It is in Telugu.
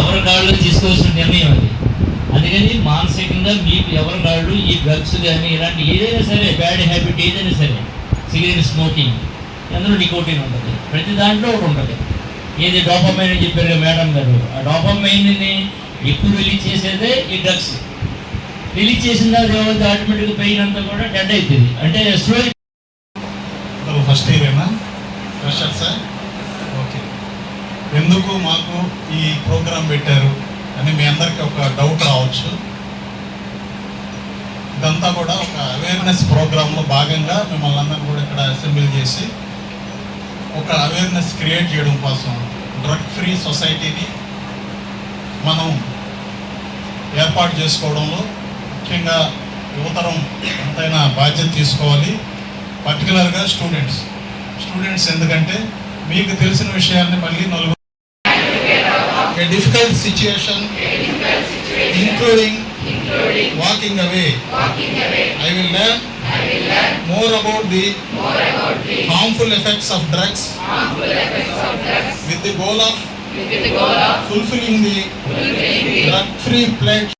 ఎవరి కాళ్ళు తీసుకోవాల్సిన నిర్ణయం అది. అందుకని మానసికంగా మీకు ఎవరి కాళ్ళు ఈ డ్రగ్స్ కానీ ఇలాంటి ఏదైనా సరే బ్యాడ్ హ్యాబిట్ ఏదైనా సరే సిగరెట్ స్మోకింగ్ అందులో నికోటిన్ ఉంటుంది. ప్రతి దాంట్లో ఒకటి ఉంటుంది. ఏది డోపమైన్ అని చెప్పారు మేడం గారు. ఆ డోపమైన్ని ఎక్కువ రిలీజ్ చేసేదే ఈ డ్రగ్స్. రిలీజ్ చేసిన తర్వాత ఆటోమేటిక్ ఆటోమేటిక్గా పెయిన్ అంతా కూడా డెడ్ అవుతుంది అంటే స్లో అందరూ ఫస్ట్ ఇయరేనా ఫ్రెషర్ సార్? ఎందుకు మాకు ఈ ప్రోగ్రాం పెట్టారు అని మీ అందరికీ ఒక డౌట్ రావచ్చు. ఇదంతా కూడా ఒక అవేర్నెస్ ప్రోగ్రాంలో భాగంగా మిమ్మల్ని అందరూ కూడా ఇక్కడ అసెంబ్లీ చేసి ఒక అవేర్నెస్ క్రియేట్ చేయడం కోసం డ్రగ్ ఫ్రీ సొసైటీని మనం ఏర్పాటు చేసుకోవడంలో ముఖ్యంగా యువతరం ఎంతైనా బాధ్యత తీసుకోవాలి. పర్టికులర్గా స్టూడెంట్స్ స్టూడెంట్స్ ఎందుకంటే మీకు తెలిసిన విషయాన్ని మళ్ళీ నలుగురు a difficult situation, including, walking, away. I will learn, more, about the harmful effects of drugs, with the goal of, fulfilling the, fulfilling the drug-free pledge.